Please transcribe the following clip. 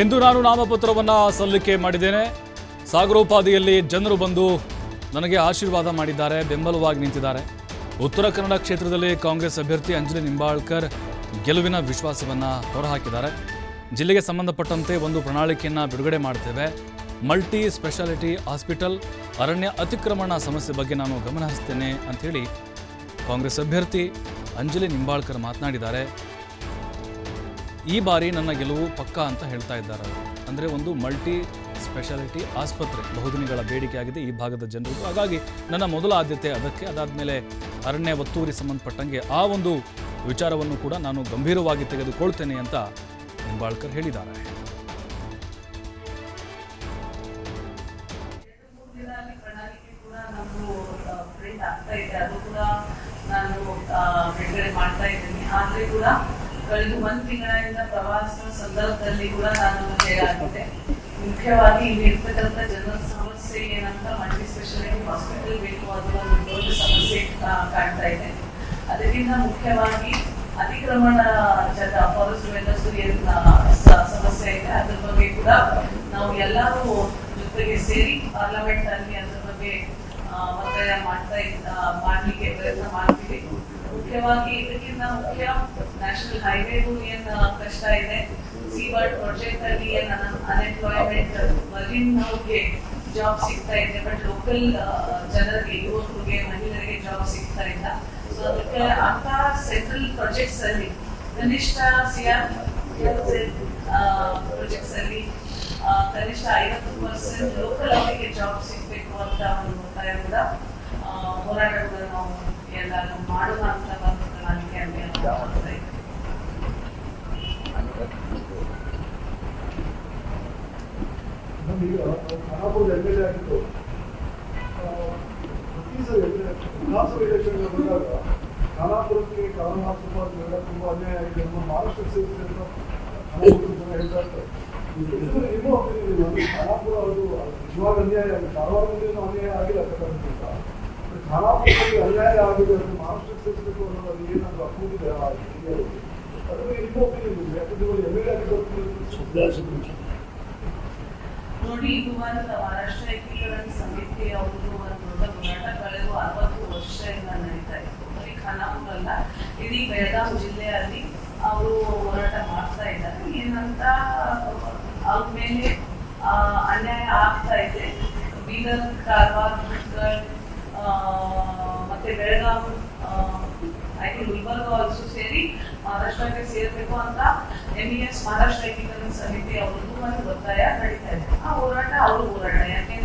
ಇಂದು ನಾನು ನಾಮಪತ್ರವನ್ನು ಸಲ್ಲಿಕೆ ಮಾಡಿದ್ದೇನೆ. ಸಾಗರೋಪಾದಿಯಲ್ಲಿ ಜನರು ಬಂದು ನನಗೆ ಆಶೀರ್ವಾದ ಮಾಡಿದ್ದಾರೆ, ಬೆಂಬಲವಾಗಿ ನಿಂತಿದ್ದಾರೆ. ಉತ್ತರ ಕನ್ನಡ ಕ್ಷೇತ್ರದಲ್ಲಿ ಕಾಂಗ್ರೆಸ್ ಅಭ್ಯರ್ಥಿ ಅಂಜಲಿ ನಿಂಬಾಳ್ಕರ್ ಗೆಲುವಿನ ವಿಶ್ವಾಸವನ್ನು ಹೊರಹಾಕಿದ್ದಾರೆ. ಜಿಲ್ಲೆಗೆ ಸಂಬಂಧಪಟ್ಟಂತೆ ಒಂದು ಪ್ರಣಾಳಿಕೆಯನ್ನು ಬಿಡುಗಡೆ ಮಾಡ್ತೇವೆ. ಮಲ್ಟಿ ಸ್ಪೆಷಾಲಿಟಿ ಹಾಸ್ಪಿಟಲ್, ಅರಣ್ಯ ಅತಿಕ್ರಮಣ ಸಮಸ್ಯೆ ಬಗ್ಗೆ ನಾನು ಗಮನ ಹರಿಸ್ತೇನೆ ಅಂಥೇಳಿ ಕಾಂಗ್ರೆಸ್ ಅಭ್ಯರ್ಥಿ ಅಂಜಲಿ ನಿಂಬಾಳ್ಕರ್ ಮಾತನಾಡಿದ್ದಾರೆ. ಈ ಬಾರಿ ನನ್ನ ಗೆಲುವು ಪಕ್ಕಾ ಅಂತ ಹೇಳ್ತಾ ಇದ್ದಾರೆ. ಅಂದರೆ ಒಂದು ಮಲ್ಟಿ ಸ್ಪೆಷಾಲಿಟಿ ಆಸ್ಪತ್ರೆ ಬಹುದಿನಗಳ ಬೇಡಿಕೆಯಾಗಿದೆ ಈ ಭಾಗದ ಜನರಿಗೂ. ಹಾಗಾಗಿ ನನ್ನ ಮೊದಲ ಆದ್ಯತೆ ಅದಕ್ಕೆ. ಅದಾದಮೇಲೆ ಅರಣ್ಯ ಒತ್ತುವರಿ ಸಂಬಂಧಪಟ್ಟಂಗೆ ಆ ಒಂದು ವಿಚಾರವನ್ನು ಕೂಡ ನಾನು ಗಂಭೀರವಾಗಿ ತೆಗೆದುಕೊಳ್ತೇನೆ ಅಂತ ನಿಂಬಾಳ್ಕರ್ ಹೇಳಿದ್ದಾರೆ. ಮಾಡ್ತಾ ಇದ್ದೀನಿ. ಆದ್ರೆ ಕೂಡ ಕಳೆದ ಒಂದ್ ತಿಂಗಳಿಂದ ಪ್ರವಾಸ ಸಂದರ್ಭದಲ್ಲಿ ಕೂಡ ನಾನು ಹೇಳಾಗಿದೆ ಮುಖ್ಯವಾಗಿ ಇಲ್ಲಿ ಇರ್ತಕ್ಕಂಥ ಜನರ ಸಮಸ್ಯೆ ಏನಂತ ಮಲ್ಟಿ ಸ್ಪೆಷಾಲಿಟಿ ಹಾಸ್ಪಿಟಲ್ ಬೇಕು ಅದು ಒಂದು ದೊಡ್ಡ ಸಮಸ್ಯೆ ಕಾಣ್ತಾ ಇದೆ. ಅದಕ್ಕಿಂತ ಮುಖ್ಯವಾಗಿ ಅತಿಕ್ರಮಣ ಫಾರೆಸ್ಟ್ ವೆಂಡರ್ಸ್ ಏನ್ ಆ, ಸ- ಸಮಸ್ಯೆ ಇದೆ. ಅದ್ರ ಬಗ್ಗೆ ಕೂಡ ನಾವು ಎಲ್ಲರೂ ಜೊತೆಗೆ ಸೇರಿ ಪಾರ್ಲಮೆಂಟ್ ಅಲ್ಲಿ ಅದ್ರ ಬಗ್ಗೆ ಒತ್ತಾಯ ಮಾಡ್ತಾ ಮಾಡ್ಲಿಕ್ಕೆ ಪ್ರಯತ್ನ ಮಾಡ್ತೀವಿ. ಮುಖ್ಯವಾಗಿ ಇದಕ್ಕಿಂತ ಮುಖ್ಯ ನ್ಯಾಷನಲ್ ಹೈವೇಗೂ ಏನ್ ಕಷ್ಟ ಇದೆ ಸೀಬರ್ಡ್ ಪ್ರಾಜೆಕ್ಟ್ ಅಲ್ಲಿ ಏನ್ ಅನ್ಎಂಪ್ಲಾಯ್ಮೆಂಟ್ ಅವ್ರಿಗೆ ಜಾಬ್ ಸಿಗ್ತಾ ಇದೆ ಬಟ್ ಲೋಕಲ್ ಜನರಿಗೆ ಯುವಕರಿಗೆ ಮಹಿಳೆಯರಿಗೆ ಜಾಬ್ ಸಿಗ್ತಾ ಇಲ್ಲ ಸೊ ಅದಕ್ಕೆ ಅಂತ ಸೆಂಟ್ರಲ್ ಪ್ರಾಜೆಕ್ಟ್ಸ್ ಅಲ್ಲಿ ಕನಿಷ್ಠ ಸಿಆರ್ ಪ್ರಾಜೆಕ್ಟ್ಸ್ ಅಲ್ಲಿ ಆ, ಕನಿಷ್ಠ ಐವತ್ತು ಪರ್ಸೆಂಟ್ ಲೋಕಲ್ ಅವರಿಗೆ ಜಾಬ್ ಸಿಗ್ಬೇಕು ಅಂತ ಒಂದು ಒತ್ತಾಯ ಕೂಡ ಆ, ಹೋರಾಟ ಕೂಡ ನಾವು ಖಾನಾಪುರಕ್ಕೆ ಕಾನೂನು ಸುಮಾರು ತುಂಬ ಅನ್ಯಾಯ ಆಗಿದೆ ನಮ್ಮ ಮಹಾರಾಷ್ಟ್ರ ಸೇರಿಸಿ ಅಂತ ಖಾನಾಪುರದ ಜನ ಹೇಳ್ತಾ ಇರ್ತಾರೆ ಇದು ನಿಮ್ಮ opinion ಏನು? ಅಂದ್ರೆ ಖಾನಾಪುರ ಅದು ನಿಜವಾಗ ಅನ್ಯಾಯ ಆಗಿದೆ ಅನ್ಯಾಯ ಆಗಿಲ್ಲ ಖಾನಾಪುರದಲ್ಲಿ ಅನ್ಯಾಯ ಆಗಿದೆ ಅದು ಮಾನಸಿಕ ಅನ್ನೋದು ಏನಾದರೂ ಅಪ್ಪುಗಿದೆ ಬಗ್ಗೆ ಒಪಿನಿಯನ್ ಯಾಕಂದ್ರೆ ನೋಡಿ ಇದು ಒಂದು ಮಹಾರಾಷ್ಟ್ರ ಏಕೀಕರಣ ಸಮಿತಿ ಅವರು ದೊಡ್ಡ ಹೋರಾಟ ಕಳೆದು ಅರವತ್ತು ವರ್ಷದಿಂದ ನಡೀತಾ ಇತ್ತು ಬರೀ ಖಾನಾಪುರ ಇಡೀ ಬೆಳಗಾವಿ ಜಿಲ್ಲೆಯಲ್ಲಿ ಅವರು ಹೋರಾಟ ಮಾಡ್ತಾ ಇದ್ದಾರೆ. ಏನಂತ, ಅವ್ರ ಮೇಲೆ ಅನ್ಯಾಯ ಆಗ್ತಾ ಇದೆ. ಬೀದರ್, ಕಾರವಾರ ಸೇರಿ ಮಹಾರಾಷ್ಟ್ರಕ್ಕೆ ಅಂತ ಎಂ ಇ ಎಸ್ ಮಹಾರಾಷ್ಟ್ರ ಸಮಿತಿ ಅವ್ರದ್ದು ಒಂದು ಒತ್ತಾಯ ನಡೀತಾ ಇದೆ. ಆ ಹೋರಾಟ ಅವರು ಹೋರಾಟ, ಯಾಕೆ